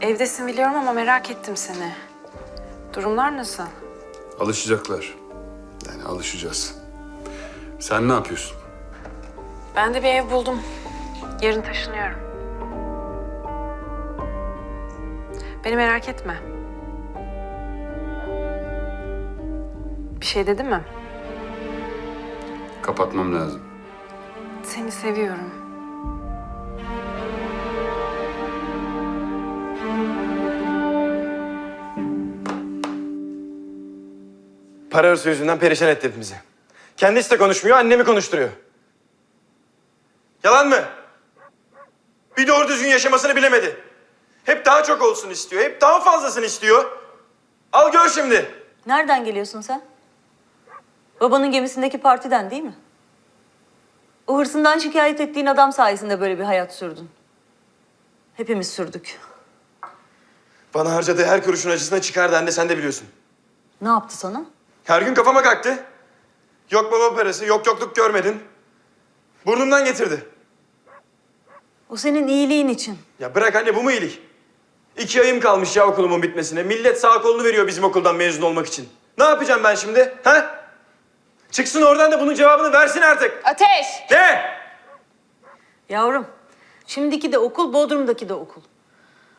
Evdesin biliyorum ama merak ettim seni. Durumlar nasıl? Alışacaklar. Yani alışacağız. Sen ne yapıyorsun? Ben de bir ev buldum. Yarın taşınıyorum. Beni merak etme. Bir şey dedi mi? Kapatmam lazım. Seni seviyorum. Para hırsı yüzünden perişan etti hepimizi. Kendisi de konuşmuyor, annemi konuşturuyor. Yalan mı? Bir doğru düzgün yaşamasını bilemedi. Hep daha çok olsun istiyor, hep daha fazlasını istiyor. Al gör şimdi. Nereden geliyorsun sen? Babanın gemisindeki partiden değil mi? O hırsından şikayet ettiğin adam sayesinde böyle bir hayat sürdün. Hepimiz sürdük. Bana harcadığı her kuruşun acısına çıkardı anne, sen de biliyorsun. Ne yaptı sana? Her gün kafama kalktı. Yok baba parası, yok yokluk görmedin. Burnumdan getirdi. O senin iyiliğin için. Ya bırak anne, bu mu iyilik? İki ayım kalmış ya okulumun bitmesine. Millet sağ kolunu veriyor bizim okuldan mezun olmak için. Ne yapacağım ben şimdi? Ha? Çıksın oradan da bunun cevabını versin artık. Ateş! Ne? Yavrum, şimdiki de okul, Bodrum'daki de okul.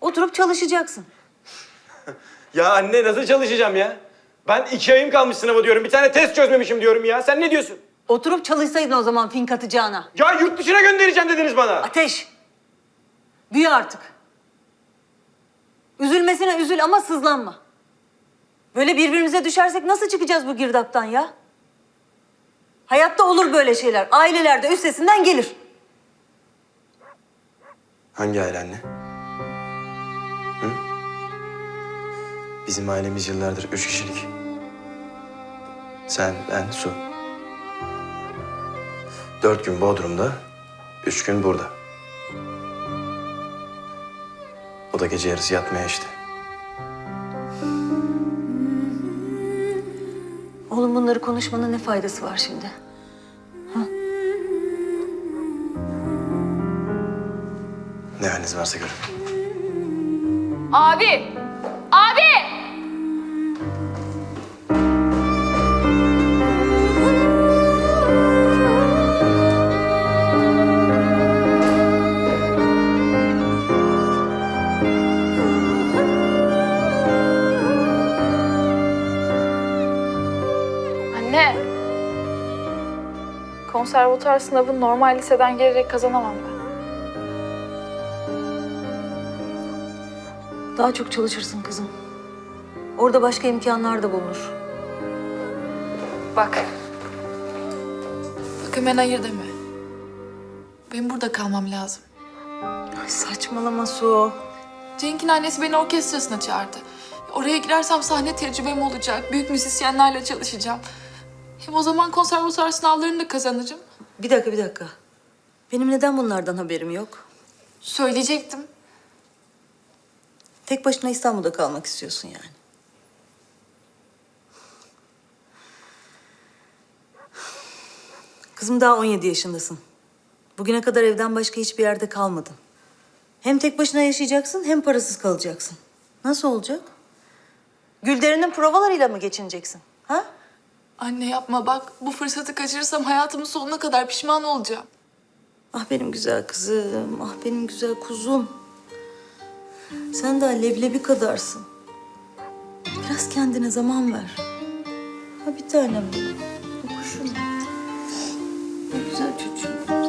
Oturup çalışacaksın. Ya anne nasıl çalışacağım ya? Ben iki ayım kalmış sınava diyorum. Bir tane test çözmemişim diyorum ya. Sen ne diyorsun? Oturup çalışsaydın o zaman fink atacağına. Ya yurt dışına göndereceğim dediniz bana. Ateş! Büyü artık. Üzülmesine üzül ama sızlanma. Böyle birbirimize düşersek nasıl çıkacağız bu girdaptan ya? Hayatta olur böyle şeyler. Ailelerde üstesinden gelir. Hangi aile Bizim ailemiz yıllardır üç kişilik. Sen, ben, Su. Dört gün Bodrum'da, üç gün burada. O da gece yarısı yatmaya işte. Oğlum bunları konuşmanın ne faydası var şimdi? Ne haliniz varsa görün. Abi! Konservatuar sınavını normal liseden gelerek kazanamam ben. Daha çok çalışırsın kızım. Orada başka imkanlar da bulunur. Bak. Bak hemen hayır deme. Benim burada kalmam lazım. Ay saçmalama Su. Cenk'in annesi beni orkestrasına çağırdı. Oraya girersem sahne tecrübem olacak. Büyük müzisyenlerle çalışacağım. Hem o zaman konservatuar sınavlarını da kazanırım. Bir dakika bir dakika. Benim neden bunlardan haberim yok? Söyleyecektim. Tek başına İstanbul'da kalmak istiyorsun yani. Kızım daha 17 yaşındasın. Bugüne kadar evden başka hiçbir yerde kalmadın. Hem tek başına yaşayacaksın hem parasız kalacaksın. Nasıl olacak? Gülderen'in provalarıyla mı geçineceksin? Ha? Anne yapma bak. Bu fırsatı kaçırırsam hayatımın sonuna kadar pişman olacağım. Ah benim güzel kızım, ah benim güzel kuzum. Sen daha leblebi kadarsın. Biraz kendine zaman ver. Ha bir tanem. Ha kuşum. Ne güzel çocuğum.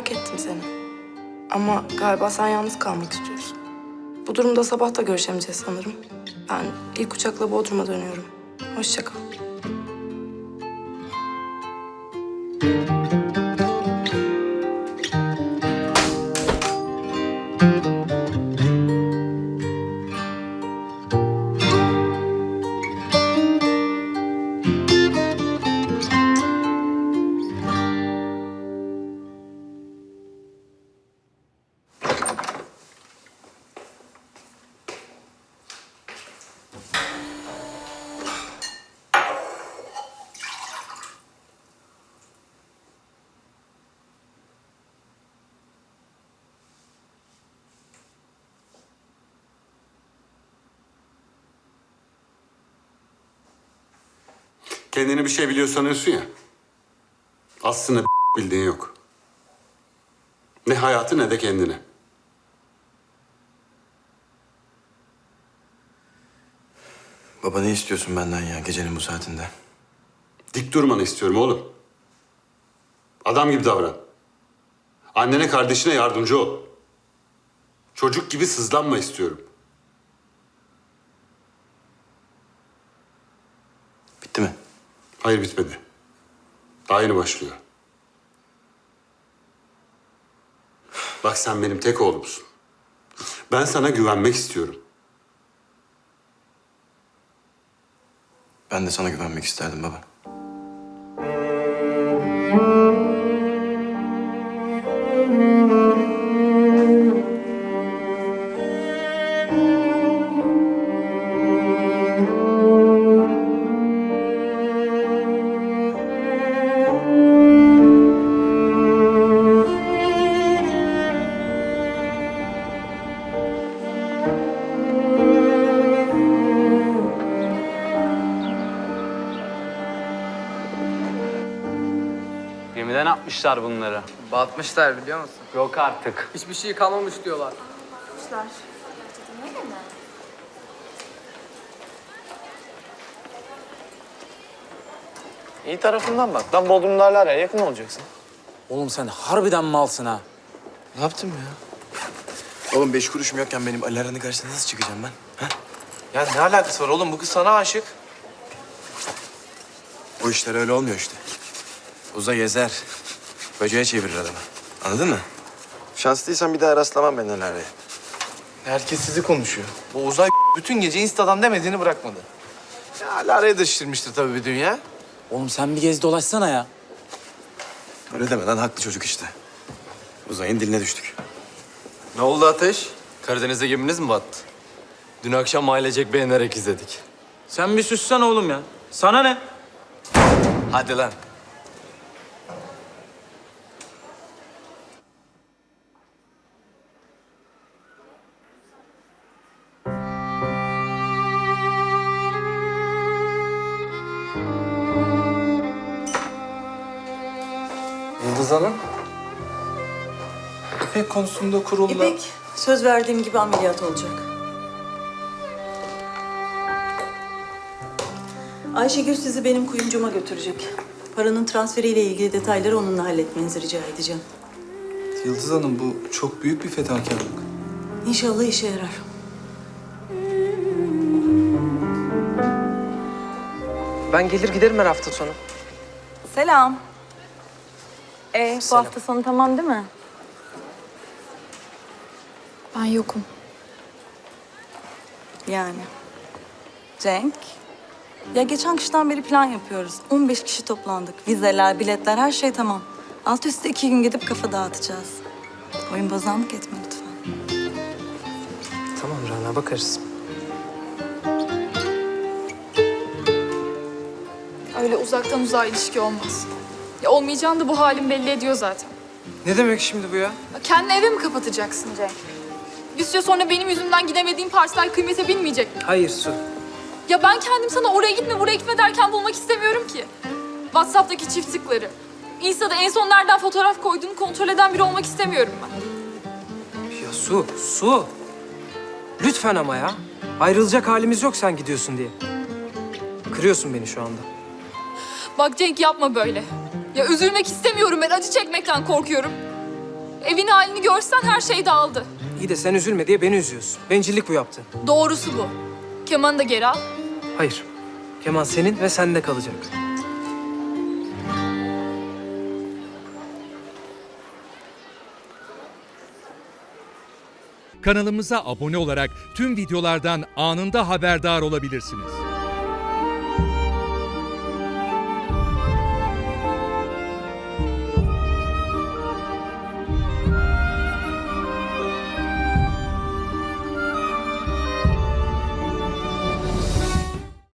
Merak ettim seni. Ama galiba sen yalnız kalmak istiyorsun. Bu durumda sabah da görüşemeyeceğiz sanırım. Ben ilk uçakla Bodrum'a dönüyorum. Hoşça kal. Kendini bir şey biliyor sanıyorsun ya. Aslında bildiğin yok. Ne hayatı ne de kendini. Baba ne istiyorsun benden ya gecenin bu saatinde? Dik durmanı istiyorum oğlum. Adam gibi davran. Annene kardeşine yardımcı ol. Çocuk gibi sızlanma istiyorum. Bitti mi? Hayır bitmedi. Daha yeni başlıyor. Bak sen benim tek oğlumsun. Ben sana güvenmek istiyorum. Ben de sana güvenmek isterdim baba. Gemiden atmışlar bunları. Batmışlar biliyor musun? Yok artık. Hiçbir şey kalmamış diyorlar. İyi tarafından bak. Lan Bodrum'da hala yakın olacaksın. Oğlum sen harbiden malsın ha. Ne yaptım ya? Oğlum beş kuruşum yokken benim Ali Aran'ın karşısına nasıl çıkacağım ben? Ha? Ya ne alakası var oğlum? Bu kız sana aşık. O işler öyle olmuyor işte. Uzay ezer. Böceğe çevirir adamı. Anladın mı? Şanslıysan bir daha rastlamam ben Alara'ya. Herkes sizi konuşuyor. Bu uzay bütün gece Insta'dan demediğini bırakmadı. Ya Alara'ya da şişirmiştir tabii bir dünya. Oğlum sen bir gez dolaşsana ya. Öyle deme lan haklı çocuk işte. Uzay'ın diline düştük. Ne oldu Ateş? Karadeniz'de geminiz mi battı? Dün akşam ailecek beğenerek izledik. Sen bir süssen oğlum ya. Sana ne? Hadi lan. Yıldız Hanım. İpek konusunda kurulla... İpek söz verdiğim gibi ameliyat olacak. Ayşegül sizi benim kuyumcuma götürecek. Paranın transferiyle ilgili detayları onunla halletmenizi rica edeceğim. Yıldız Hanım bu çok büyük bir fedakarlık. İnşallah işe yarar. Ben gelir giderim her hafta sonu. Selam. Ee, bu hafta sonu tamam değil mi? Ben yokum. Yani. Cenk. Ya geçen kıştan beri plan yapıyoruz. 15 kişi toplandık. Vizeler, biletler, her şey tamam. Alt üstte iki gün gidip kafa dağıtacağız. Oyun bozanlık etme lütfen. Tamam Rana bakarız. Öyle uzaktan uzağa ilişki olmaz. Ya olmayacağını da bu halin belli ediyor zaten. Ne demek şimdi bu ya? Ya Kendini eve mi kapatacaksın Cenk? Bir süre sonra benim yüzümden gidemediğim parsel kıymete binmeyecek mi? Hayır Su. Ya ben kendim sana oraya gitme buraya gitme derken bulmak istemiyorum ki. WhatsApp'taki çift tıkları. Insta'da en son nereden fotoğraf koyduğunu kontrol eden biri olmak istemiyorum ben. Ya Su, Su. Lütfen ama ya. Ayrılacak halimiz yok sen gidiyorsun diye. Kırıyorsun beni şu anda. Bak Cenk yapma böyle. Ya üzülmek istemiyorum ben acı çekmekten korkuyorum. Evin halini görsen her şey dağıldı. İyi de sen üzülme diye beni üzüyorsun. Bencillik bu yaptın. Doğrusu bu. Kemanı da geri al. Hayır. Kemal senin ve sende kalacak. Kanalımıza abone olarak tüm videolardan anında haberdar olabilirsiniz.